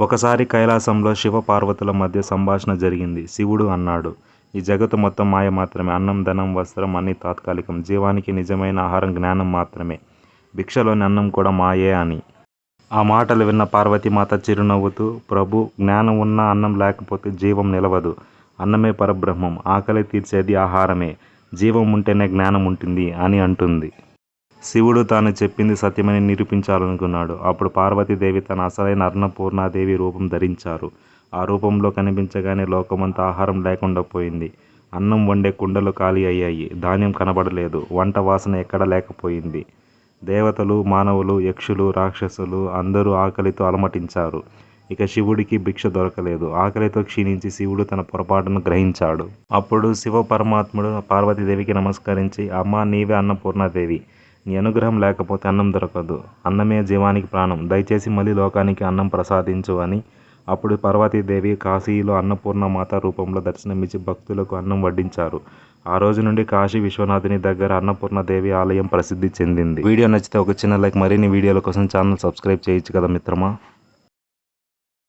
ఒకసారి కైలాసంలో శివ పార్వతుల మధ్య సంభాషణ జరిగింది. శివుడు అన్నాడు ఈ జగత్తు మొత్తం మాయ మాత్రమే. అన్నం ధనం వస్త్రం అన్ని తాత్కాలికం. జీవానికి నిజమైన ఆహారం జ్ఞానం మాత్రమే. భిక్షలోని అన్నం కూడా మాయే అని. ఆ మాటలు విన్న పార్వతీమాత చిరునవ్వుతూ ప్రభు జ్ఞానం ఉన్నా అన్నం లేకపోతే జీవం నిలవదు. అన్నమే పరబ్రహ్మం. ఆకలి తీర్చేది ఆహారమే. జీవం ఉంటేనే జ్ఞానం ఉంటుంది అని అంటుంది. శివుడు తాను చెప్పింది సత్యమని నిరూపించాలనుకున్నాడు. అప్పుడు పార్వతీదేవి తన అసలైన అన్నపూర్ణాదేవి రూపం ధరించారు. ఆ రూపంలో కనిపించగానే లోకమంతా ఆహారం లేకుండా పోయింది. అన్నం వండే కుండలు ఖాళీ అయ్యాయి. ధాన్యం కనబడలేదు. వంట వాసన ఎక్కడ లేకపోయింది. దేవతలు మానవులు యక్షులు రాక్షసులు అందరూ ఆకలితో అలమటించారు. ఇక శివుడికి భిక్ష దొరకలేదు. ఆకలితో క్షీణించి శివుడు తన పొరపాటును గ్రహించాడు. అప్పుడు శివ పరమాత్ముడు పార్వతీదేవికి నమస్కరించి అమ్మ నీవే అన్నపూర్ణాదేవి. నీ అనుగ్రహం లేకపోతే అన్నం దొరకదు. అన్నమే జీవానికి ప్రాణం. దయచేసి మళ్ళీ లోకానికి అన్నం ప్రసాదించు అని అప్పుడు పార్వతీదేవి కాశీలో అన్నపూర్ణ మాత రూపంలో దర్శనమిచ్చి భక్తులకు అన్నం వడ్డించారు. ఆ రోజు నుండి కాశీ విశ్వనాథుని దగ్గర అన్నపూర్ణ దేవి ఆలయం ప్రసిద్ధి చెందింది. వీడియో నచ్చితే ఒక చిన్న లైక్ మరిన్ని వీడియోల కోసం ఛానల్ సబ్స్క్రైబ్ చేయొచ్చు కదా మిత్రమా?